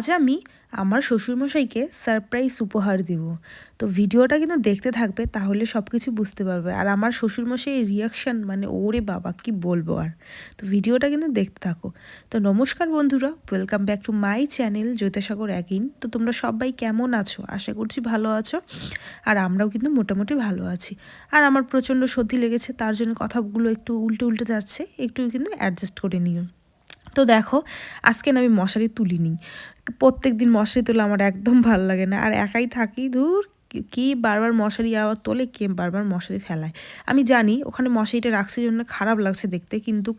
আজ আমি আমার শ্বশুরমশাইকে সারপ্রাইজ উপহার দিব। তো ভিডিওটা কিন্তু দেখতে থাকবে, তাহলে সব কিছু বুঝতে পারবে। আর আমার শ্বশুরমশাইয়ের রিয়াকশান মানে ওরে বাবা, কি বলব আর? তো ভিডিওটা কিন্তু দেখতে থাকো। তো নমস্কার বন্ধুরা welcome back to my channel Jyotisagar একইন তো তোমরা সবাই কেমন আছো? আশা করছি ভালো আছো। আর আমরাও কিন্তু মোটামুটি ভালো আছি। আর আমার প্রচণ্ড সর্দি লেগেছে, তার জন্য কথাগুলো একটু উল্টে উল্টে যাচ্ছে, একটু কিন্তু অ্যাডজাস্ট করে নিও। তো দেখো, আজকে না আমি মশারি তুলিনি। প্রত্যেক দিন মশারি তোলা আমার একদম ভালো লাগে না। আর একাই থাকি দূর কি বারবার মশারি আবার তোলে, কে বারবার মশারি ফেলায়। আমি জানি, ওখানে মশারিটা রাখছি জন্য খারাপ লাগছে দেখতে, কিন্তু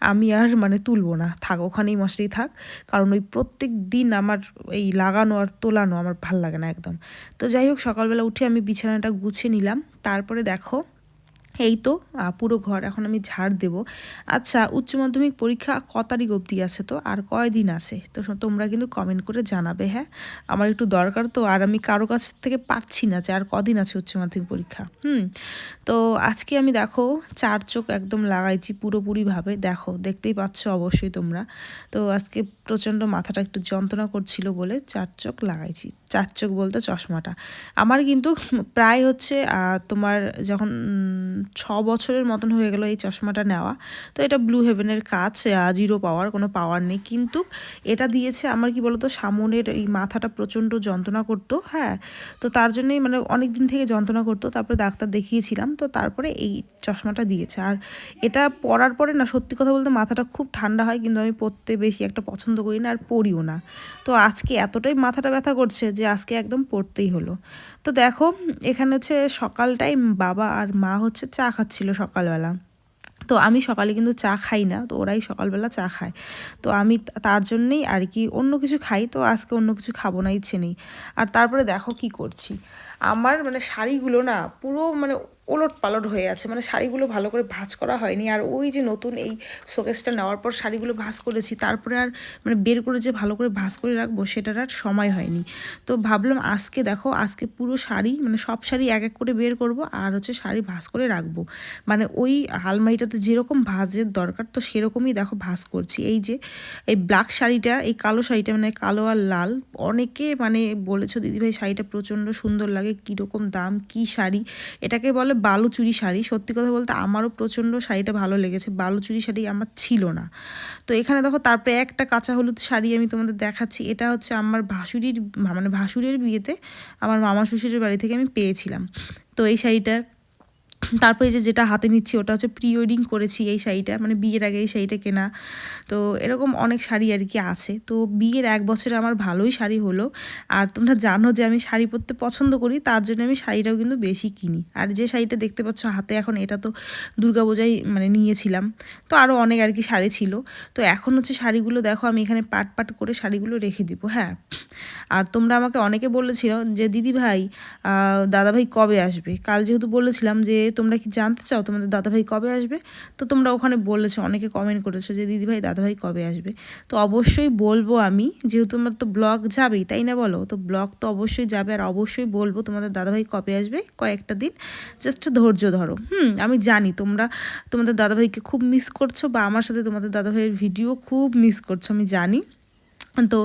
আমি আর মানে তুলবো না। থাক, ওখানেই মশারি থাক। কারণ ওই প্রত্যেক দিন আমার এই লাগানো আর তোলানো আমার ভালো লাগে না একদম। তো যাই হোক, সকালবেলা উঠে আমি বিছানাটা গুছিয়ে নিলাম। তারপরে দেখো এই তো পুরো ঘর এখন আমি ঝাড় দেব। আচ্ছা উচ্চ মাধ্যমিক পরীক্ষা ক তারিখ অবধি আছে তো? আর কয়দিন আছে? তো তোমরা কিন্তু কমেন্ট করে জানাবে হ্যাঁ? আমার একটু দরকার তো, আর আমি কারও কাছ থেকে পাচ্ছি না যে আর কদিন আছে উচ্চ মাধ্যমিক পরীক্ষা, হুম? তো আজকে আমি দেখো, চার চোখ একদম লাগাইছি পুরোপুরিভাবে, দেখো, দেখতেই পাচ্ছ অবশ্যই তোমরা। তো আজকে প্রচণ্ড মাথাটা একটু যন্ত্রণা করছিল বলে চার চোখ লাগাইছি। চার চোখ বলতে চশমাটা। আমার কিন্তু প্রায় হচ্ছে তোমার যখন ছ বছরের মতন হয়ে গেল এই চশমাটা নেওয়া, তো এটা ব্লু হেভেনের কাজ জিরো পাওয়ার কোনো পাওয়ার নেই। কিন্তু এটা দিয়েছে আমার কি বলতো, সামনের এই মাথাটা প্রচণ্ড যন্ত্রণা করতো হ্যাঁ? তো তার জন্যই মানে অনেক দিন থেকে যন্ত্রণা করতো, তারপরে ডাক্তার দেখিয়েছিলাম, তো তারপরে এই চশমাটা দিয়েছে। আর এটা পরার পরে না, সত্যি কথা বলতে মাথাটা খুব ঠান্ডা হয়, কিন্তু আমি পরতে বেশি একটা পছন্দ করি না আর পড়িও না। তো আজকে এতটাই মাথাটা ব্যথা করছে যে আজকে একদম পড়তেই হলো। তো দেখো, এখানে হচ্ছে সকালটাই বাবা আর মা হচ্ছে চা খাচ্ছিল সকালবেলা। তো আমি সকালে কিন্তু চা খাই না, তো ওরাই সকালবেলা চা খায়। তো আমি তার জন্যেই আর কি অন্য কিছু খাই, তো আজকে অন্য কিছু খাব না, ইচ্ছে নেই। আর তারপরে দেখো কি করছি। আমার মানে শাড়িগুলো না পুরো মানে ওলট পালট হয়ে আছে মানে শাড়িগুলো ভালো করে ভাজ করা হয়নি। আর ওই যে নতুন এই শোকেসটা নেওয়ার পর শাড়িগুলো ভাজ করেছি, তারপরে আর মানে বের করে যে ভালো করে ভাজ করে রাখব সেটার আর সময় হয়নি। তো ভাবলাম আজকে দেখো, আজকে পুরো শাড়ি মানে সব শাড়ি এক এক করে বের করব আর হচ্ছে শাড়ি ভাজ করে রাখব। মানে ওই আলমারিটাতে যেরকম ভাজের দরকার তো সেরকমই দেখো ভাজ করছি। এই যে এই ব্ল্যাক শাড়িটা, এই কালো শাড়িটা মানে কালো আর লাল, অনেকে মানে বলেছ দিদিভাই শাড়িটা প্রচণ্ড সুন্দর লাগে কীরকম দাম, কি শাড়ি? এটাকে বলে বালুচুরি শাড়ি। সত্যি কথা বলতে আমারও প্রচণ্ড শাড়িটা ভালো লেগেছে। বালুচুরি শাড়ি আমার ছিল না। তো এখানে দেখো, তারপরে একটা কাঁচা হলুদ শাড়ি আমি তোমাদের দেখাচ্ছি। এটা হচ্ছে আমার ভাসুরির মানে ভাসুরের বিয়েতে আমার মামা শ্বশুরের বাড়ি থেকে আমি পেয়েছিলাম। তো এই শাড়িটা তারপরে যে যেটা হাতে নিচ্ছি, ওটা হচ্ছে প্রি ওয়েডিং করেছি এই শাড়িটা মানে বিয়ের আগে এই শাড়িটা কেনা। তো এরকম অনেক শাড়ি আর কি আছে। তো বিয়ের এক বছরে আমার ভালোই শাড়ি হলো। আর তোমরা জানো যে আমি শাড়ি পরতে পছন্দ করি, তার জন্য আমি শাড়িটাও কিন্তু বেশি কিনি। আর যে শাড়িটা দেখতে পাচ্ছ হাতে এখন, এটা তো দুর্গাপূজায় মানে নিয়েছিলাম। তো আরও অনেক আর কি শাড়ি ছিল। তো এখন হচ্ছে শাড়িগুলো দেখো, আমি এখানে পাট পাট করে শাড়িগুলো রেখে দিব হ্যাঁ। আর তোমরা আমাকে অনেকে বলেছিল যে, দিদি ভাই দাদাভাই কবে আসবে? কাল যেহেতু বলেছিলাম যে তোমরা কি জানতে চাও তোমাদের দাদাভাই কবে আসবে? তো তোমরা ওখানে বলেছ, অনেকে কমেন্ট করেছ যে, দিদিভাই, দাদাভাই কবে আসবে? তো অবশ্যই বলব আমি, যেহেতু তোমার তো ব্লগ যাবেই, তাই না বলো? তো ব্লগ তো অবশ্যই যাবে আর অবশ্যই বলব তোমাদের দাদাভাই কবে আসবে, কয়েকটা দিন। জাস্ট ধৈর্য ধরো। হুম, আমি জানি তোমরা, তোমাদের দাদাভাইকে খুব মিস করছ বা আমার সাথে তোমাদের দাদাভাইয়ের ভিডিও খুব মিস করছ, আমি জানি। তো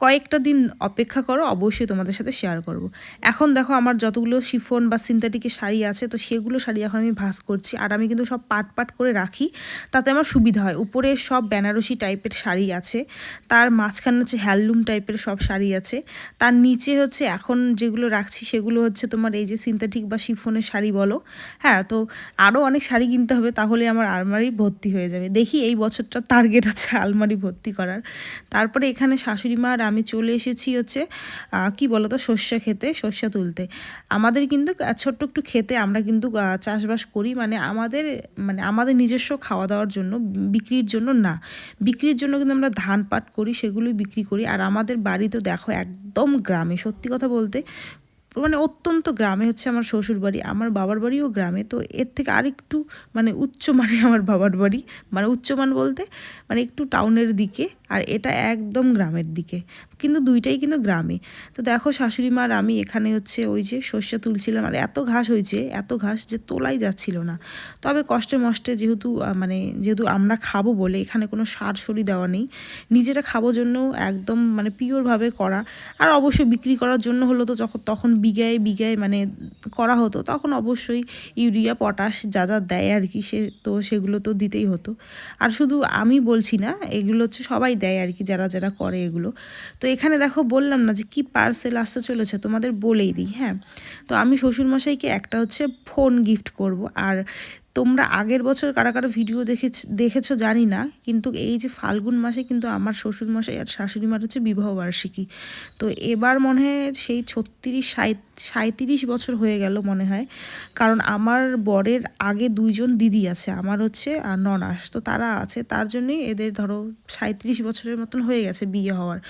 কয়েকটা দিন অপেক্ষা করো, অবশ্যই তোমাদের সাথে শেয়ার করব। এখন দেখো আমার যতগুলো শিফন বা সিনথেটিকের শাড়ি আছে, তো সেগুলো শাড়ি এখন আমি ভাস করছি। আর আমি কিন্তু সব পাট পাট করে রাখি, তাতে আমার সুবিধা হয়। উপরে সব বেনারসি টাইপের শাড়ি আছে, তার মাঝখানে হচ্ছে হ্যান্ডলুম টাইপের সব শাড়ি আছে, তার নিচে হচ্ছে এখন যেগুলো রাখছি, সেগুলো হচ্ছে তোমার এই যে সিনথেটিক বা শিফনের শাড়ি বলো হ্যাঁ তো আরও অনেক শাড়ি কিনতে হবে, তাহলে আমার আলমারি ভর্তি হয়ে যাবে। দেখি এই বছরটা টার্গেট আছে আলমারি ভর্তি করার। তারপরে এখানে শাশুড়ি মা আর আমি চলে এসেছি হচ্ছে কি বলতো, শস্য খেতে, শস্য তুলতে। আমাদের কিন্তু ছোট্ট একটু খেতে আমরা কিন্তু চাষবাস করি মানে আমাদের মানে আমাদের নিজস্ব খাওয়া দাওয়ার জন্য, বিক্রির জন্য না। বিক্রির জন্য কিন্তু আমরা ধান পাট করি, সেগুলোই বিক্রি করি। আর আমাদের বাড়ি তো দেখো একদম গ্রামে, সত্যি কথা বলতে মানে অত্যন্ত গ্রামে হচ্ছে আমার শ্বশুর বাড়ি, আমার বাবার বাড়িও গ্রামে, তো এর থেকে আরেকটু মানে উচ্চ মানে আমার বাবার বাড়ি মানে উচ্চমান বলতে মানে একটু টাউনের দিকে, আর এটা একদম গ্রামের দিকে, কিন্তু দুইটাই কিন্তু গ্রামে। তো দেখো শাশুড়ি মার আমি এখানে হচ্ছে ওই যে শস্য তুলছিলাম, আর এত ঘাস হয়েছে, এত ঘাস যে তোলাই যাচ্ছিল না। তবে কষ্টে মষ্টে যেহেতু মানে যেহেতু আমরা খাব বলে এখানে কোনো সার সরি দেওয়া নেই, নিজেরা খাব জন্য একদম মানে পিওরভাবে করা, আর অবশ্যই বিক্রি করার জন্য হলো তো যখন, তখন বিঘায় বিঘায় মানে করা হতো, তখন অবশ্যই ইউরিয়া, পটাশ যা যা দেয় আর কি, সে তো সেগুলো তো দিতেই হতো। আর শুধু আমি বলছি না, এগুলো হচ্ছে সবাই দেয় আর কি, যারা যারা করে এগুলো। তো এখানে দেখো বললাম না যে কি পার্সেল আসতে চলেছে, তোমাদের বলেই দিই হ্যাঁ? তো আমি শ্বশুরমশাইকে একটা হচ্ছে ফোন গিফট করব, আর তোমরা আগের বছর কারা কারও ভিডিও দেখে দেখেছ জানি না, কিন্তু এই যে ফাল্গুন মাসে কিন্তু আমার শ্বশুরমশাই আর শাশুড়ি মার হচ্ছে বিবাহবার্ষিকী তো এবার মনে হয় সেই ছত্রিশ সাঁত্রিশ বছর হয়ে গেল মনে হয়। কারণ আমার বরের আগে দুইজন দিদি আছে, আমার হচ্ছে আর ননাস। তো তারা আছে, তার জন্যই এদের ধরো সাঁত্রিশ বছরের মতন হয়ে গেছে বিয়ে হওয়ার।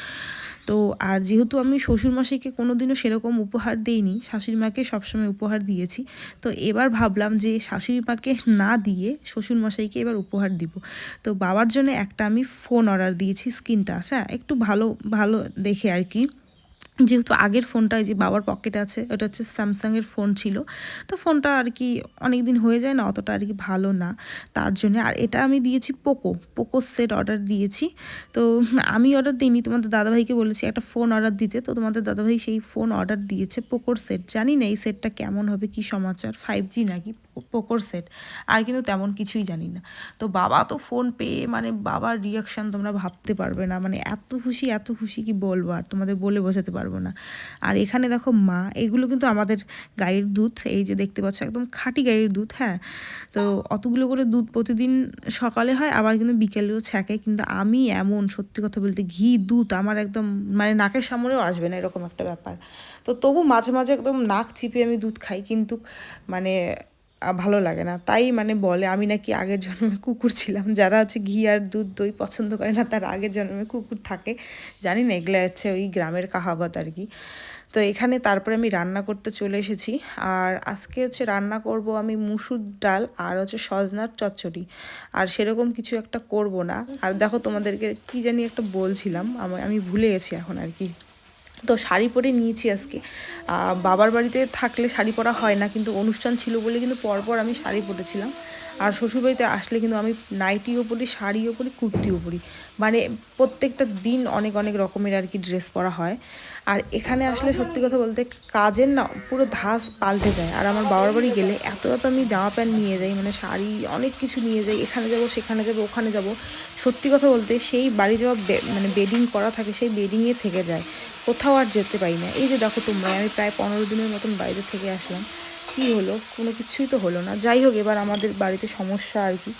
তো আর যেহেতু আমি শ্বশুরমশাইকে কোনো দিনও সেরকম উপহার দিইনি, শাশুড়ি মাকে সবসময় উপহার দিয়েছি। তো এবার ভাবলাম যে শাশুড়ি মাকে না দিয়ে শ্বশুরমশাইকে এবার উপহার দিব। তো বাবার জন্য একটা আমি ফোন অর্ডার দিয়েছি স্ক্রিন টাচ হ্যাঁ? একটু ভালো ভালো দেখে আর কি। যেহেতু আগের ফোনটা যে বাবার পকেটে আছে ওটা হচ্ছে স্যামসাংয়ের ফোন ছিল। তো ফোনটা আর কি অনেক দিন হয়ে যায় না, অতটা আর কি ভালো না। তার জন্য আর এটা আমি দিয়েছি পোকো পোকো সেট অর্ডার দিয়েছি। তো আমি অর্ডার দিইনি, তোমাদের দাদাভাইকে বলেছি একটা ফোন অর্ডার দিতে। তো তোমাদের দাদাভাই সেই ফোন অর্ডার দিয়েছে পোকোর সেট জানি না এই সেটটা কেমন হবে, কি সমাচার ফাইভ জি নাকি পোকোর সেট আর কিন্তু তেমন কিছুই জানি না। তো বাবা তো ফোন পেয়ে মানে বাবার রিয়াকশান তোমরা ভাবতে পারবে না। মানে এত খুশি এত খুশি কি বলব? আর তোমাদের বলে বোঝাতে পারব না। আর এখানে দেখো মা, এগুলো কিন্তু আমাদের গায়ের দুধ, এই যে দেখতে পাচ্ছ একদম খাঁটি গায়ের দুধ হ্যাঁ? তো অতগুলো করে দুধ প্রতিদিন সকালে হয়, আবার কিন্তু বিকেলেও ছ্যাঁকে। কিন্তু আমি এমন, সত্যি কথা বলতে, ঘি, দুধ আমার একদম মানে নাকের সামনেও আসবে না, এরকম একটা ব্যাপার। তো তবু মাঝে মাঝে একদম নাক চিপে আমি দুধ খাই, কিন্তু মানে ভালো লাগে না। তাই মানে বলে, আমি নাকি আগের জন্মে কুকুর ছিলাম। যারা হচ্ছে ঘি আর দুধ দই পছন্দ করে না, তার আগের জন্মে কুকুর থাকে। জানি না, এগুলো হচ্ছে ওই গ্রামের কাহাবত আর কি। তো এখানে তারপরে আমি রান্না করতে চলে এসেছি। আর আজকে হচ্ছে রান্না করব আমি মুসুর ডাল আর হচ্ছে সজনার চচ্চড়ি। আর সেরকম কিছু একটা করব না। আর দেখো তোমাদেরকে কি জানি একটা বলছিলাম আমি ভুলে গেছি এখন আর কি। তো শাড়ি পরে নিয়েছি আজকে। বাবার বাড়িতে থাকলে শাড়ি পরা হয় না, কিন্তু অনুষ্ঠান ছিল বলে কিন্তু পরপর আমি শাড়ি পরেছিলাম। আর শ্বশুরবাড়িতে আসলে কিন্তু আমি নাইটিও পরি, শাড়িও পরি, কুর্তিও পরি। মানে প্রত্যেকটা দিন অনেক অনেক রকমের আর কি ড্রেস পরা হয়। আর এখানে আসলে সত্যি কথা বলতে কাজের না, পুরো ধাস পাল্টে যায়। আর আমার বাবার বাড়ি গেলে এত এত আমি জামা প্যান্ট নিয়ে যাই মানে শাড়ি অনেক কিছু নিয়ে যাই, এখানে যাব, সেখানে যাব, ওখানে যাব। সত্যি কথা বলতে সেই বাড়ি যাওয়া মানে বেডিং করা থাকে, সেই বেডিংয়ে থেকে যায়। কোথাও আর যেতে পারি না। এই যে দেখো তোমরা, আমি প্রায় পনেরো দিনের মতন বাইরে থেকে আসলাম। কি হলো? কোনো কিছুই তো হলো না। যাই হোক, এবার আমাদের বাড়িতে সমস্যা আর কি।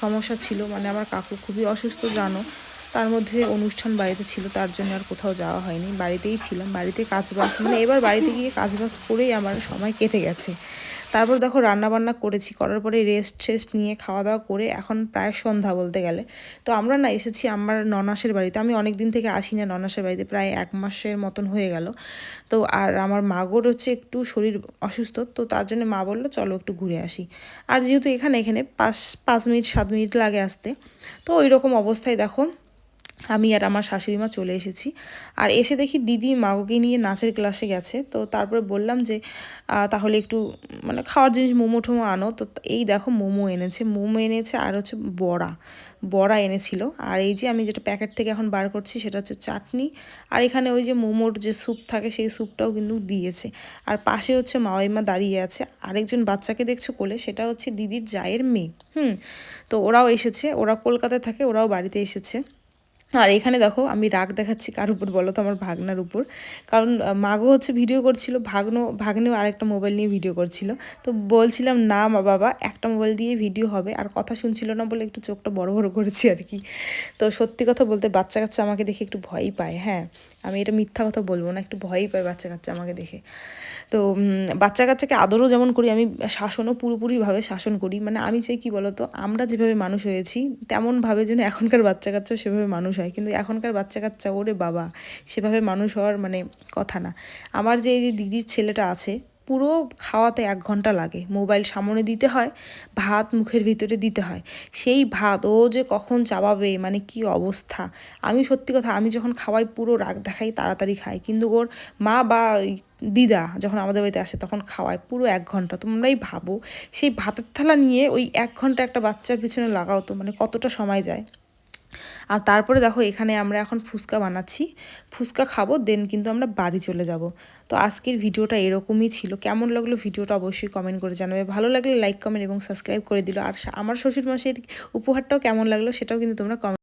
সমস্যা ছিল মানে আমার কাকু খুবই অসুস্থ, জানো। তার মধ্যে অনুষ্ঠান বাড়িতে ছিল, তার জন্য আর কোথাও যাওয়া হয়নি। বাড়িতেই ছিলাম, বাড়িতে কাজবাজ মানে এবার বাড়িতে গিয়ে কাজবাজ করেই আমার সময় কেটে গেছে। তারপর দেখো রান্না বান্না করেছি, করার পরে রেস্ট টেস্ট নিয়ে খাওয়া দাওয়া করে এখন প্রায় সন্ধ্যা বলতে গেলে। তো আমরা না এসেছি আমার ননাসের বাড়িতে, আমি অনেক দিন থেকে আসি না ননাসের বাড়িতে, প্রায় এক মাসের মতন হয়ে গেল। তো আর আমার মাগোর হচ্ছে একটু শরীর অসুস্থ, তো তার জন্য মা বলল, চলো একটু ঘুরে আসি। আর যেহেতু এখানে এখানে পাঁচ পাঁচ মিনিট, সাত মিনিট লাগে আসতে। তো ওই রকম অবস্থায় দেখো আমি আর আমার শাশুড়ি মা চলে এসেছি। আর এসে দেখি দিদি মাগোকে নিয়ে নাচের ক্লাসে গেছে। তো তারপরে বললাম যে তাহলে একটু মানে খাওয়ার জিনিস মোমো টোমো আনো। তো এই দেখো মোমো এনেছে। মোমো এনেছে আর হচ্ছে বড়া। বড়া এনেছিল। আর এই যে আমি যেটা প্যাকেট থেকে এখন বার করছি সেটা হচ্ছে চাটনি। আর এখানে ওই যে মোমোর যে স্যুপ থাকে সেই স্যুপটাও কিন্তু দিয়েছে। আর পাশে হচ্ছে মাওয়াইমা দাঁড়িয়ে আছে। আরেকজন বাচ্চাকে দেখছ কোলে, সেটা হচ্ছে দিদির জায়ের মেয়ে। হুম, তো ওরাও এসেছে। ওরা কলকাতায় থাকে, ওরাও বাড়িতে এসেছে। আর এখানে দেখো আমি রাগ দেখাচ্ছি কার উপর বলো তো, আমার ভাগনার উপর। কারণ মাগো হচ্ছে ভিডিও করছিল, ভাগ্ন, ভাগ্নেও আরেকটা মোবাইল নিয়ে ভিডিও করছিল। তো বলছিলাম, না মা বাবা, একটা মোবাইল দিয়ে ভিডিও হবে, আর কথা শুনছিল না বলে একটু চোখটা বড় বড় করেছি আর কি। তো সত্যি কথা বলতে বাচ্চা কাচ্চা আমাকে দেখে একটু ভয়ই পায় হ্যাঁ। আমি এটা মিথ্যা কথা বলব না, একটু ভয়ই পাই বাচ্চা কাচ্চা আমাকে দেখে। তো বাচ্চা কাচ্চাকে আদরও যেমন করি, আমি শাসনও পুরোপুরিভাবে শাসন করি। মানে আমি চাই কী বলতো, আমরা যেভাবে মানুষ হয়েছি, তেমনভাবে যেন এখনকার বাচ্চা কাচ্চা সেভাবে মানুষ হয়। হয় কিন্তু এখনকার বাচ্চা কাচ্চা ওরে বাবা, সেভাবে মানুষ হওয়ার মানে কথা না। আমার যে এই যে দিদির ছেলেটা আছে, পুরো খাওয়াতে এক ঘণ্টা লাগে। মোবাইল সামনে দিতে হয়, ভাত মুখের ভিতরে দিতে হয়। সেই ভাত ও যে কখন চাবাবে মানে কি অবস্থা? আমি সত্যি কথা, আমি যখন খাওয়াই, পুরো রাগ দেখাই, তাড়াতাড়ি খাই। কিন্তু ওর মা বা দিদা যখন আমাদের বাড়িতে আসে, তখন খাওয়ায় পুরো এক ঘণ্টা। তোমরাই ভাবো, সেই ভাতের থালা নিয়ে ওই এক ঘণ্টা একটা বাচ্চার পিছনে লাগাও তো মানে কতটা সময় যায়। আর তারপরে দেখো, এখানে আমরা এখন ফুচকা বানাচ্ছি। ফুচকা খাব দেন কিন্তু আমরা বাড়ি চলে যাব। তো আজকের ভিডিওটা এরকমই ছিল। কেমন লাগল ভিডিওটা অবশ্যই কমেন্ট করে জানাবে। ভালো লাগলে লাইক কমেন্ট এবং সাবস্ক্রাইব করে দিল। আর আমার শ্বশুর মাসের উপহারটাও কেমন লাগল সেটাও কিন্তু তোমরা কমেন্ট